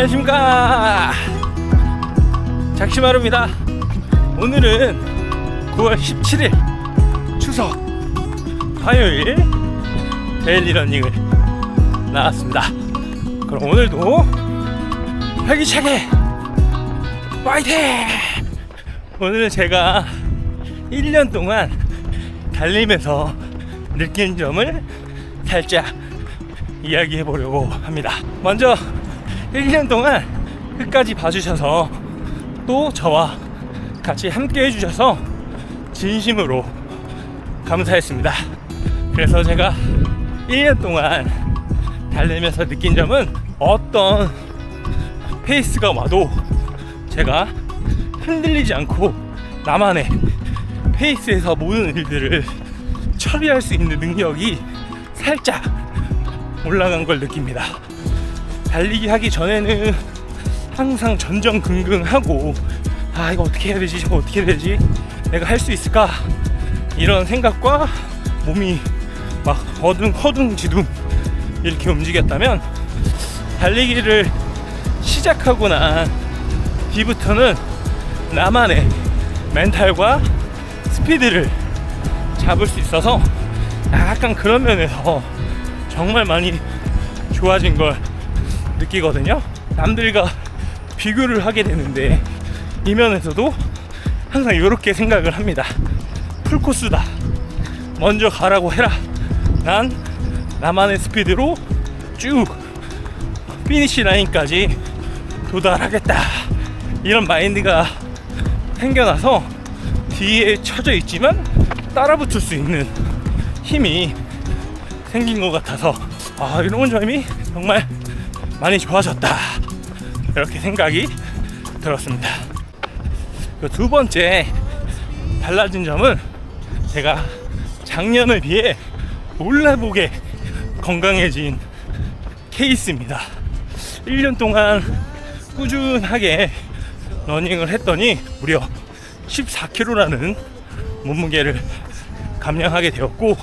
안녕하십니까. 작심하루입니다. 오늘은 9월 17일 추석 화요일 데일리 러닝을 나왔습니다. 그럼 오늘도 활기차게 파이팅! 오늘은 제가 1년 동안 달리면서 느낀 점을 살짝 이야기해 보려고 합니다. 먼저 1년 동안 끝까지 봐주셔서 또 저와 같이 함께 해주셔서 진심으로 감사했습니다. 그래서 제가 1년 동안 달리면서 느낀 점은 어떤 페이스가 와도 제가 흔들리지 않고 나만의 페이스에서 모든 일들을 처리할 수 있는 능력이 살짝 올라간 걸 느낍니다. 달리기 하기 전에는 항상 전전긍긍하고 아 이거 어떻게 해야 되지? 저거 어떻게 해야 되지? 내가 할 수 있을까? 이런 생각과 몸이 막 어둥 허둥지둥 이렇게 움직였다면 달리기를 시작하고 난 뒤부터는 나만의 멘탈과 스피드를 잡을 수 있어서 약간 그런 면에서 정말 많이 좋아진 걸 느끼거든요. 남들과 비교를 하게 되는데 이 면에서도 항상 이렇게 생각을 합니다. 풀코스다. 먼저 가라고 해라. 난 나만의 스피드로 쭉 피니시 라인까지 도달하겠다. 이런 마인드가 생겨나서 뒤에 쳐져 있지만 따라 붙을 수 있는 힘이 생긴 것 같아서 아 이런 점이 정말 많이 좋아졌다. 이렇게 생각이 들었습니다. 그두 번째 달라진 점은 제가 작년에 비해 몰라보게 건강해진 케이스입니다. 1년 동안 꾸준하게 러닝을 했더니 무려 14kg라는 몸무게를 감량하게 되었고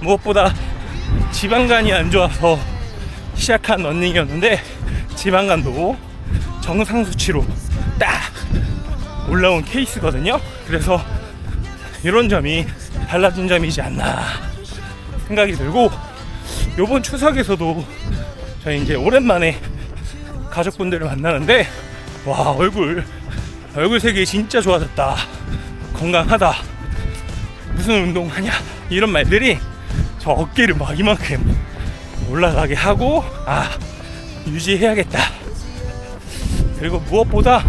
무엇보다 지방간이 안 좋아서 시작한 러닝이었는데 지방간도 정상 수치로 딱 올라온 케이스거든요. 그래서 이런 점이 달라진 점이지 않나 생각이 들고 요번 추석에서도 저희 이제 오랜만에 가족분들을 만나는데 와 얼굴 얼굴 색이 진짜 좋아졌다 건강하다. 무슨 운동하냐? 이런 말들이 저 어깨를 막 이만큼 올라가게 하고 아 유지해야겠다. 그리고 무엇보다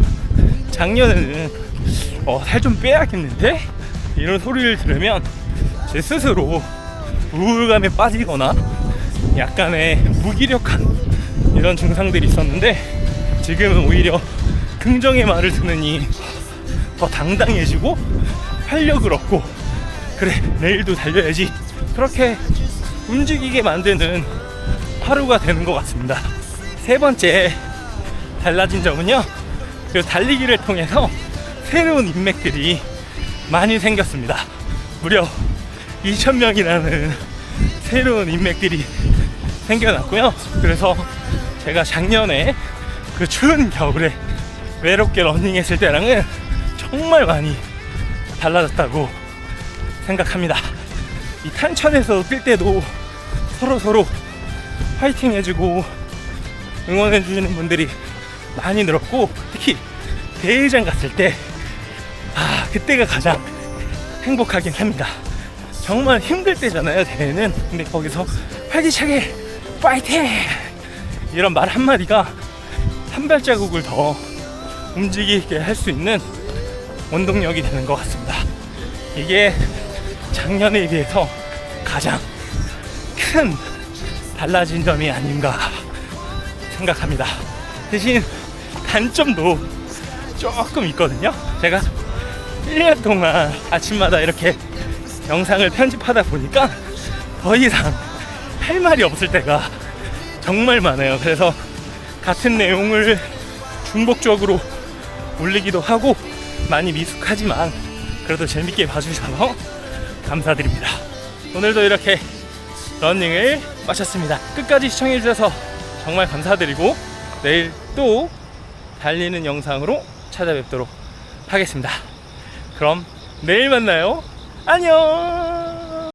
작년에는 어, 살 좀 빼야겠는데? 이런 소리를 들으면 제 스스로 우울감에 빠지거나 약간의 무기력한 이런 증상들이 있었는데 지금은 오히려 긍정의 말을 들으니 더 당당해지고 활력을 얻고 그래 내일도 달려야지. 그렇게 움직이게 만드는 하루가 되는 것 같습니다. 세 번째 달라진 점은요 그 달리기를 통해서 새로운 인맥들이 많이 생겼습니다. 무려 2,000명이라는 새로운 인맥들이 생겨났고요. 그래서 제가 작년에 그 추운 겨울에 외롭게 러닝했을 때랑은 정말 많이 달라졌다고 생각합니다. 이 탄천에서 뛸 때도 서로 서로 파이팅 해주고 응원해 주시는 분들이 많이 늘었고 특히 대회장 갔을 때 아, 그때가 가장 행복하긴 합니다. 정말 힘들 때잖아요, 대회는. 근데 거기서 활기차게 파이팅! 이런 말 한마디가 한 발자국을 더 움직이게 할 수 있는 원동력이 되는 것 같습니다. 이게 작년에 비해서 가장 큰 달라진 점이 아닌가 생각합니다. 대신 단점도 조금 있거든요. 제가 1년 동안 아침마다 이렇게 영상을 편집하다 보니까 더 이상 할 말이 없을 때가 정말 많아요. 그래서 같은 내용을 중복적으로 올리기도 하고 많이 미숙하지만 그래도 재밌게 봐주셔서 감사드립니다. 오늘도 이렇게 러닝을 마쳤습니다. 끝까지 시청해주셔서 정말 감사드리고 내일 또 달리는 영상으로 찾아뵙도록 하겠습니다. 그럼 내일 만나요. 안녕!